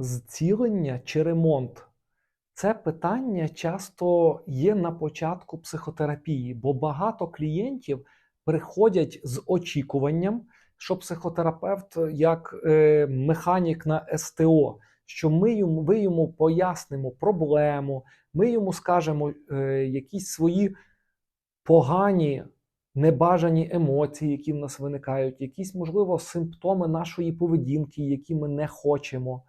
Зцілення чи ремонт? Це питання часто є на початку психотерапії, бо багато клієнтів приходять з очікуванням, що психотерапевт як е, механік на СТО, що ми йому, ви йому пояснимо проблему, ми йому скажемо е, якісь свої погані, небажані емоції, які в нас виникають, якісь, можливо, симптоми нашої поведінки, які ми не хочемо.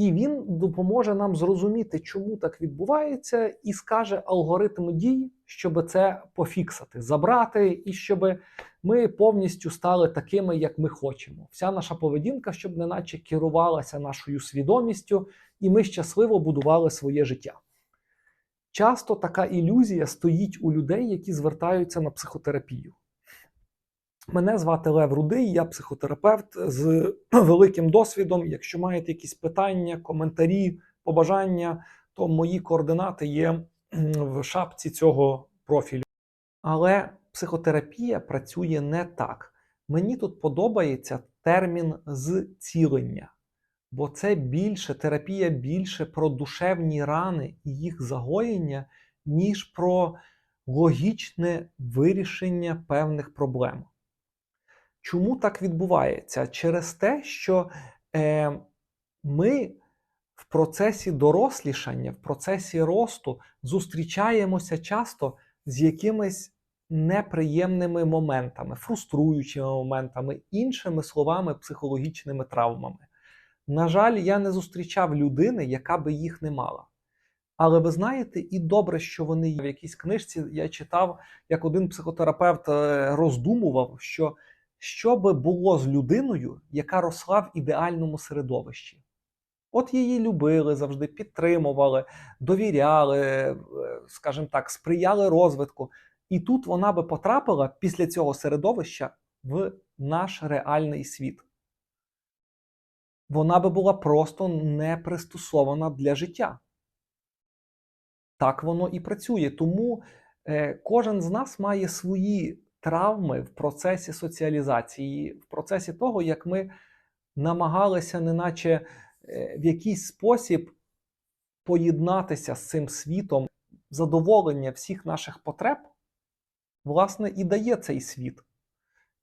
І він допоможе нам зрозуміти, чому так відбувається, і скаже алгоритм дій, щоб це пофіксати, забрати, і щоб ми повністю стали такими, як ми хочемо. Вся наша поведінка, щоб неначе керувалася нашою свідомістю, і ми щасливо будували своє життя. Часто така ілюзія стоїть у людей, які звертаються на психотерапію. Мене звати Лев Рудий, я психотерапевт з великим досвідом. Якщо маєте якісь питання, коментарі, побажання, то мої координати є в шапці цього профілю. Але психотерапія працює не так. Мені тут подобається термін зцілення, бо це більше терапія більше про душевні рани і їх загоєння, ніж про логічне вирішення певних проблем. Чому так відбувається? Через те, що е, ми в процесі дорослішання, в процесі росту зустрічаємося часто з якимись неприємними моментами, фруструючими моментами, іншими словами, психологічними травмами. На жаль, я не зустрічав людини, яка би їх не мала. Але ви знаєте, і добре, що вони є. В якійсь книжці я читав, як один психотерапевт е, роздумував, що що би було з людиною, яка росла в ідеальному середовищі. От її любили, завжди підтримували, довіряли, е, скажімо так, сприяли розвитку. І тут вона би потрапила після цього середовища в наш реальний світ. Вона би була просто не пристосована для життя. Так воно і працює. Тому е, кожен з нас має свої травми в процесі соціалізації, в процесі того, як ми намагалися, неначе е, в якийсь спосіб поєднатися з цим світом, задоволення всіх наших потреб, власне, і дає цей світ.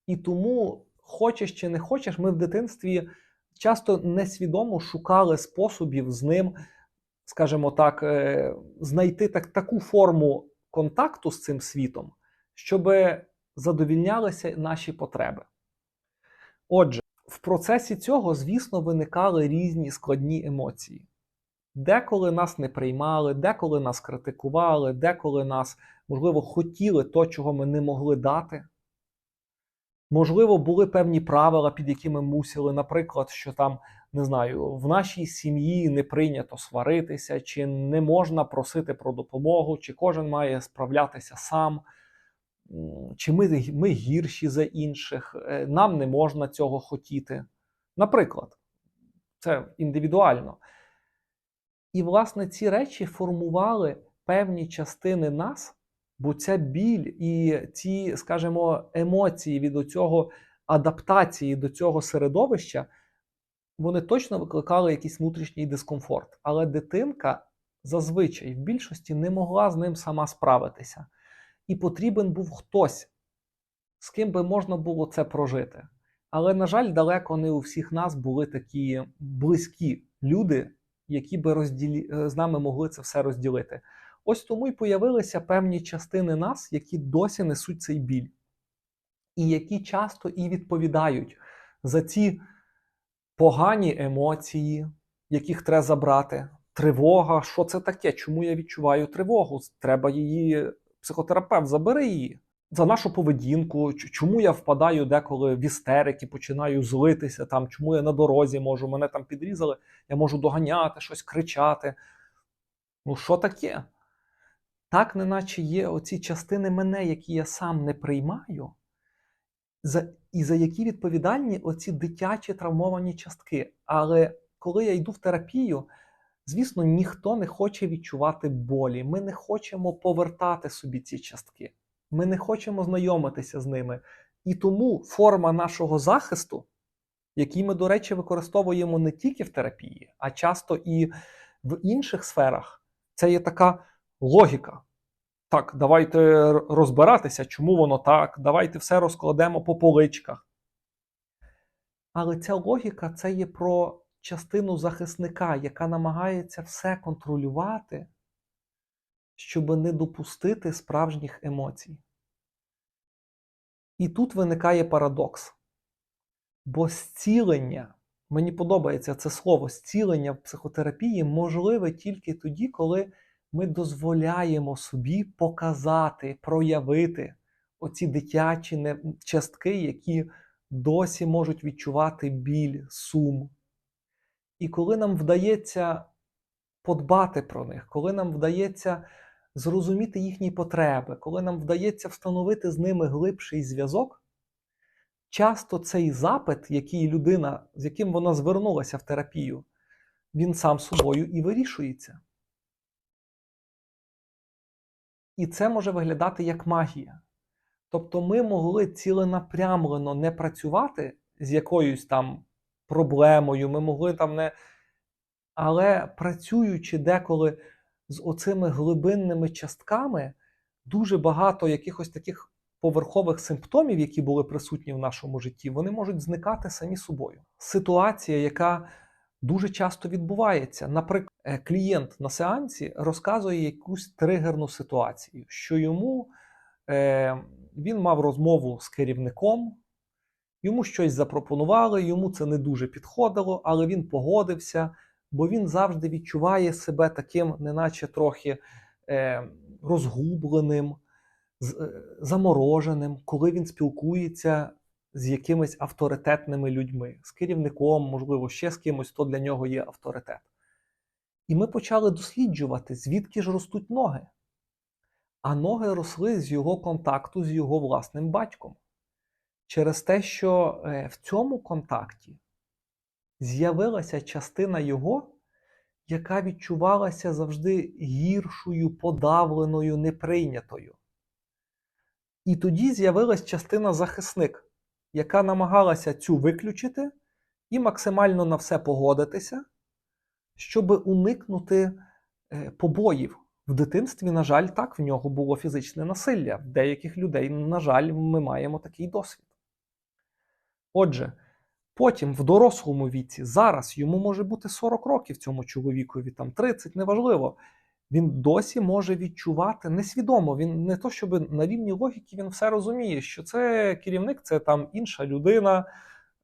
І тому, хочеш чи не хочеш, ми в дитинстві часто несвідомо шукали способів з ним, скажімо так, е, знайти так, таку форму контакту з цим світом, щоб задовільнялися наші потреби. Отже, в процесі цього, звісно, виникали різні складні емоції. Деколи нас не приймали, деколи нас критикували, деколи нас, можливо, хотіли то, чого ми не могли дати. Можливо, були певні правила, під якими мусили, наприклад, що там, не знаю, в нашій сім'ї не прийнято сваритися, чи не можна просити про допомогу, чи кожен має справлятися сам чи ми, ми гірші за інших, е, нам не можна цього хотіти. Наприклад, це індивідуально. І, власне, ці речі формували певні частини нас, бо ця біль і ці, скажімо, емоції від цього адаптації до цього середовища, вони точно викликали якийсь внутрішній дискомфорт. Але дитинка зазвичай в більшості не могла з ним сама справитися і потрібен був хтось, з ким би можна було це прожити. Але, на жаль, далеко не у всіх нас були такі близькі люди, які би розділі... Е, з нами могли це все розділити. Ось тому й появилися певні частини нас, які досі несуть цей біль, і які часто і відповідають за ці погані емоції, яких треба забрати. Тривога, що це таке? Чому я відчуваю тривогу? Треба її психотерапевт, забери її за нашу поведінку, чому я впадаю деколи в істерики, починаю злитися, там, чому я на дорозі можу, мене там підрізали, я можу доганяти, щось кричати. Ну, що таке? Так, неначе є оці частини мене, які я сам не приймаю, за, і за які відповідальні оці дитячі травмовані частки. Але коли я йду в терапію, Звісно, ніхто не хоче відчувати болі. Ми не хочемо повертати собі ці частки. Ми не хочемо знайомитися з ними. І тому форма нашого захисту який ми, до речі, використовуємо не тільки в терапії, а часто і в інших сферах. Це є така логіка. Так, давайте розбиратися, чому воно так, давайте все розкладемо по поличках. Але ця логіка це є про частину захисника, яка намагається все контролювати, щоб не допустити справжніх емоцій. І тут виникає парадокс. Бо зцілення, мені подобається це слово, зцілення в психотерапії можливе тільки тоді, коли ми дозволяємо собі показати, проявити оці дитячі частки, які досі можуть відчувати біль, сум. І коли нам вдається подбати про них, коли нам вдається зрозуміти їхні потреби, коли нам вдається встановити з ними глибший зв'язок, часто цей запит, який людина, з яким вона звернулася в терапію, він сам собою і вирішується. І це може виглядати як магія. Тобто ми могли ціленапрямлено не працювати з якоюсь там проблемою, ми могли там не. Але працюючи деколи з оцими глибинними частками, дуже багато якихось таких поверхових симптомів, які були присутні в нашому житті, вони можуть зникати самі собою. Ситуація, яка дуже часто відбувається. Наприклад, е, клієнт на сеансі розказує якусь тригерну ситуацію, що йому е, він мав розмову з керівником, йому щось запропонували, йому це не дуже підходило, але він погодився, бо він завжди відчуває себе таким, неначе трохи е, розгубленим, е, замороженим, коли він спілкується з якимись авторитетними людьми, з керівником, можливо, ще з кимось, хто для нього є авторитет. І ми почали досліджувати, звідки ж ростуть ноги. А ноги росли з його контакту з його власним батьком. Через те, що е, в цьому контакті з'явилася частина його, яка відчувалася завжди гіршою, подавленою, неприйнятою. І тоді з'явилась частина захисник, яка намагалася цю виключити і максимально на все погодитися, щоб уникнути е, побоїв. В дитинстві, на жаль, так, в нього було фізичне насилля. В деяких людей, на жаль, ми маємо такий досвід. Отже, потім в дорослому віці, зараз йому може бути 40 років цьому чоловікові, там 30, неважливо. Він досі може відчувати несвідомо. Він не то, щоб на рівні логіки він все розуміє, що це керівник, це там інша людина,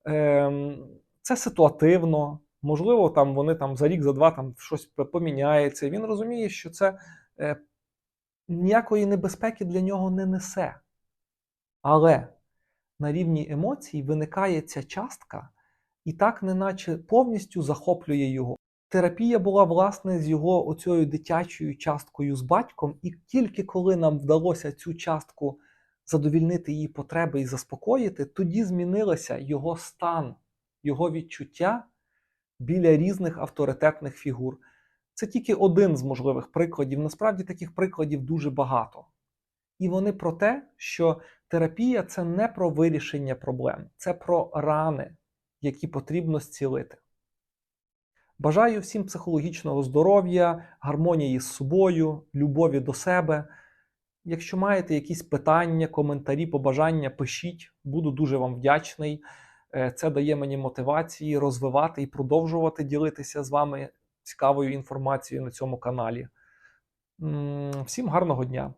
ем, це ситуативно. Можливо, там вони там за рік, за два там щось поміняється. Він розуміє, що це е, ніякої небезпеки для нього не несе. Але на рівні емоцій виникає ця частка, і так, неначе повністю захоплює його. Терапія була власне з його оцією дитячою часткою з батьком, і тільки коли нам вдалося цю частку задовільнити її потреби і заспокоїти, тоді змінилося його стан, його відчуття біля різних авторитетних фігур. Це тільки один з можливих прикладів. Насправді таких прикладів дуже багато. І вони про те, що терапія це не про вирішення проблем, це про рани, які потрібно зцілити. Бажаю всім психологічного здоров'я, гармонії з собою, любові до себе. Якщо маєте якісь питання, коментарі, побажання, пишіть, буду дуже вам вдячний. Е, Це дає мені мотивації розвивати і продовжувати ділитися з вами цікавою інформацією на цьому каналі. Всім гарного дня!